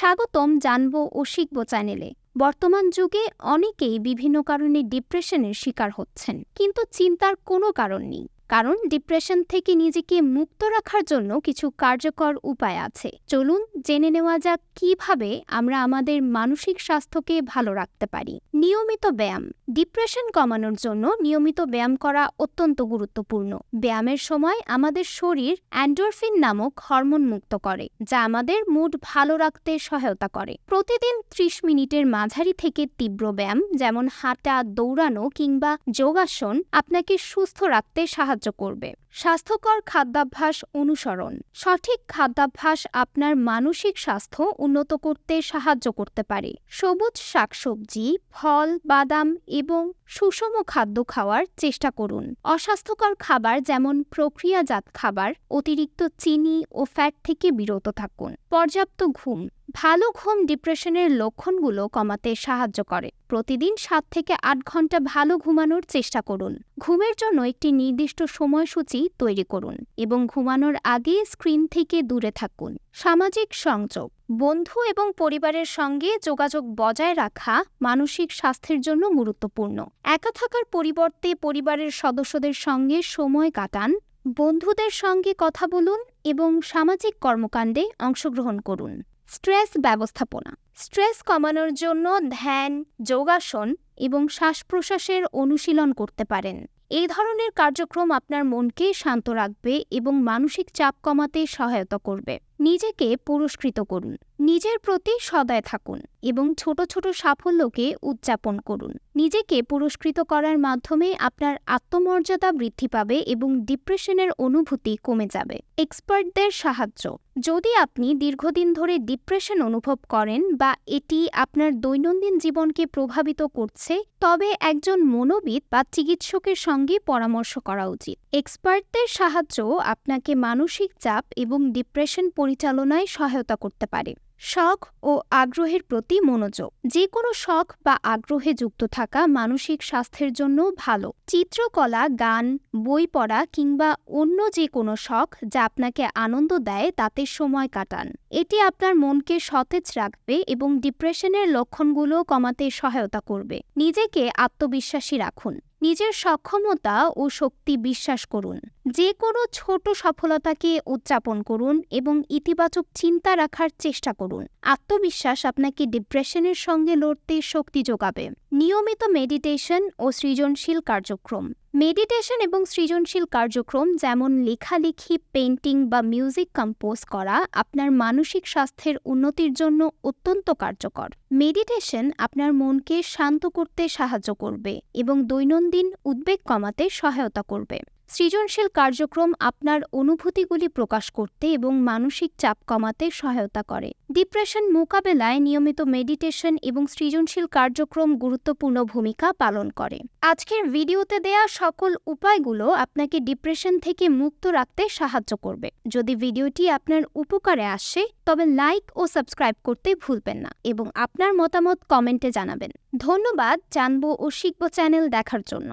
স্বাগতম জানব ও শিখব চ্যানেলে। বর্তমান যুগে অনেকেই বিভিন্ন কারণে ডিপ্রেশনের শিকার হচ্ছেন। কিন্তু চিন্তার কোনো কারণ নেই। কারণ ডিপ্রেশন থেকে নিজেকে মুক্ত রাখার জন্য কিছু কার্যকর উপায় আছে। চলুন জেনে নেওয়া যাক কীভাবে আমরা আমাদের মানসিক স্বাস্থ্যকে ভালো রাখতে পারি। নিয়মিত ব্যায়াম। ডিপ্রেশন কমানোর জন্য নিয়মিত ব্যায়াম করা অত্যন্ত গুরুত্বপূর্ণ। ব্যায়ামের সময় আমাদের শরীর অ্যান্ডোরফিন নামক হরমোন মুক্ত করে, যা আমাদের মুড ভালো রাখতে সহায়তা করে। প্রতিদিন ত্রিশ মিনিটের মাঝারি থেকে তীব্র ব্যায়াম, যেমন হাঁটা, দৌড়ানো কিংবা যোগাসন, আপনাকে সুস্থ রাখতে সাহায্য করবে। স্বাস্থ্যকর খাদ্যাভ্যাস অনুসরণ। সঠিক খাদ্যাভ্যাস আপনার মানসিক স্বাস্থ্য উন্নত করতে সাহায্য করতে পারে। সবুজ শাকসবজি, ফল, বাদাম এবং সুষম খাদ্য খাওয়ার চেষ্টা করুন। অস্বাস্থ্যকর খাবার যেমন প্রক্রিয়াজাত খাবার, অতিরিক্ত চিনি ও ফ্যাট থেকে বিরত থাকুন। পর্যাপ্ত ঘুম ভালো ঘুম ডিপ্রেশনের লক্ষণগুলো কমাতে সাহায্য করে। প্রতিদিন সাত থেকে আট ঘণ্টা ভালো ঘুমানোর চেষ্টা করুন। ঘুমের জন্য একটি নির্দিষ্ট সময়সূচি তৈরি করুন এবং ঘুমানোর আগে স্ক্রিন থেকে দূরে থাকুন। সামাজিক সংযোগ। বন্ধু এবং পরিবারের সঙ্গে যোগাযোগ বজায় রাখা মানসিক স্বাস্থ্যের জন্য গুরুত্বপূর্ণ। একা থাকার পরিবর্তে পরিবারের সদস্যদের সঙ্গে সময় কাটান, বন্ধুদের সঙ্গে কথা বলুন এবং সামাজিক কর্মকাণ্ডে অংশগ্রহণ করুন। স্ট্রেস ব্যবস্থাপনা। স্ট্রেস কমানোর জন্য ধ্যান, যোগাসন এবং শ্বাস প্রশ্বাসের অনুশীলন করতে পারেন। এই ধরনের কার্যক্রম আপনার মনকে শান্ত রাখবে এবং মানসিক চাপ কমাতে সহায়তা করবে। নিজেকে পুরস্কৃত করুন। নিজের প্রতি সদয় থাকুন এবং ছোট ছোট সাফল্যকে উদযাপন করুন। নিজেকে পুরস্কৃত করার মাধ্যমে আপনার আত্মমর্যাদা বৃদ্ধি পাবে এবং ডিপ্রেশনের অনুভূতি কমে যাবে। এক্সপার্টদের সাহায্য। যদি আপনি দীর্ঘদিন ধরে ডিপ্রেশন অনুভব করেন বা এটি আপনার দৈনন্দিন জীবনকে প্রভাবিত করছে, তবে একজন মনোবিদ বা চিকিৎসকের সঙ্গে পরামর্শ করা উচিত। এক্সপার্টদের সাহায্য আপনাকে মানসিক চাপ এবং ডিপ্রেশন পরিচালনায় সহায়তা করতে পারে। শখ ও আগ্রহের প্রতি মনোযোগ। যে কোনো শখ বা আগ্রহে যুক্ত থাকা মানসিক স্বাস্থ্যের জন্য ভালো। চিত্রকলা, গান, বই পড়া কিংবা অন্য যে কোনো শখ যা আপনাকে আনন্দ দেয় তাতে সময় কাটান। এটি আপনার মনকে সতেজ রাখবে এবং ডিপ্রেশনের লক্ষণগুলো কমাতে সহায়তা করবে। নিজেকে আত্মবিশ্বাসী রাখুন। নিজের সক্ষমতা ও শক্তি বিশ্বাস করুন। যে কোনো ছোট সফলতাকে উদযাপন করুন এবং ইতিবাচক চিন্তা রাখার চেষ্টা করুন। আত্মবিশ্বাস আপনাকে ডিপ্রেশনের সঙ্গে লড়তে শক্তি যোগাবে। নিয়মিত মেডিটেশন ও সৃজনশীল কার্যক্রম। মেডিটেশন এবং সৃজনশীল কার্যক্রম যেমন লেখালেখি পেন্টিং বা মিউজিক কম্পোজ করা আপনার মানসিক স্বাস্থ্যের উন্নতির জন্য অত্যন্ত কার্যকর। মেডিটেশন আপনার মনকে শান্ত করতে সাহায্য করবে এবং দৈনন্দিন উদ্বেগ কমাতে সহায়তা করবে। সৃজনশীল কার্যক্রম আপনার অনুভূতিগুলি প্রকাশ করতে এবং মানসিক চাপ কমাতে সহায়তা করে। ডিপ্রেশন মোকাবেলায় নিয়মিত মেডিটেশন এবং সৃজনশীল কার্যক্রম গুরুত্বপূর্ণ ভূমিকা পালন করে। আজকের ভিডিওতে দেয়া সকল উপায়গুলো আপনাকে ডিপ্রেশন থেকে মুক্ত রাখতে সাহায্য করবে। যদি ভিডিওটি আপনার উপকারে আসে, তবে লাইক ও সাবস্ক্রাইব করতে ভুলবেন না এবং আপনার মতামত কমেন্টে জানাবেন। ধন্যবাদ, জানব ও শিখব চ্যানেল দেখার জন্য।